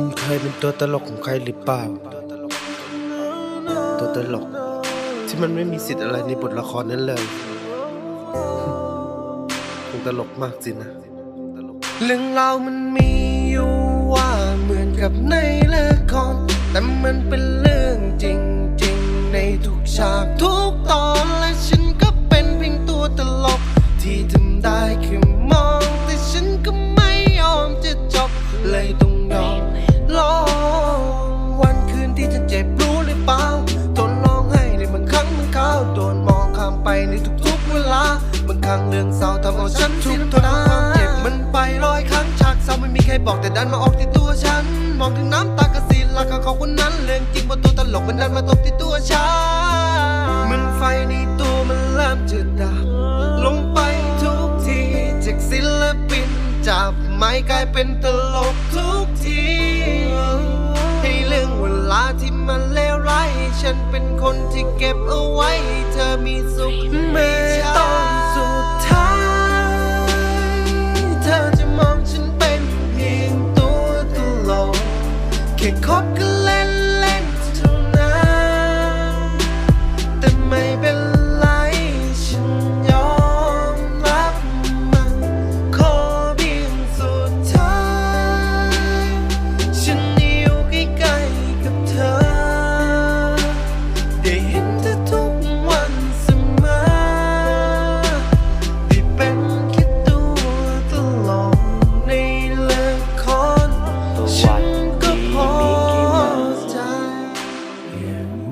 คุณเคยเป็นตัวตลกของใครหรือเปล่า ตัวตลก ที่มันไม่มีสิทธิ์อะไรในบทละครนั้นเลยคงตลกมากสินะ เรื่องราวมันมีอยู่ว่าเหมือนกับในละคร แต่มันเป็นเรื่องจริง ๆ ในทุกฉากทุกตอน ไปในทุกๆเวลาบางครั้งเรื่องเศร้าทำเอาฉันทุกข์ทนความเจ็บมันไปร้อยครั้งฉากเศร้าไม่มีใครบอกแต่ดันมาออกที่ตัวฉัน มองถึงน้ำตากระสีราคาเขาคนนั้นเรื่องจริงว่าตัวตลกมันดันมาตกที่ตัวฉันมันไฟในตัวมันเริ่มจะดับลงไปทุกทีจากศิลปินจับไม้กลายเป็นตลกทุกทีให้เรื่องเวลาที่มันเลวร้ายฉันเป็น คนที่เก็บเอาไว้ให้เธอมีสุขไม่ต้องสุดท้าย เธอจะมองฉันเป็นเพียงตัวตลกแค่คบกัน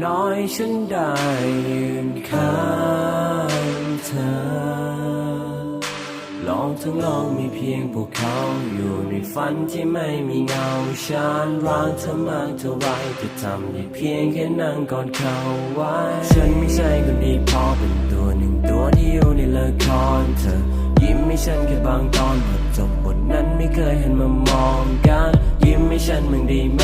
น้อยฉันได้ยืนข้างเธอ ลองทั้งลองมีเพียงพวกเขาอยู่ในฝันที่ไม่มีเงาฉันรักเธอมากเท่าไรจะทำได้เพียงแค่นั่งกอดเขาไว้ ฉันไม่ใช่คนดีพอเป็นตัวหนึ่งตัวที่อยู่ในละครเธอยิ้มให้ฉันแค่บางตอนบทจบบทนั้นไม่เคยเห็นมามองกัน ยิ้มให้ฉันมึงด้ไหม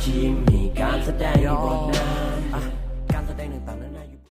ใจอะยิ้มให้กันในหัวใจไม่ใช่ยิ้มให้การแสดงในบทนั้น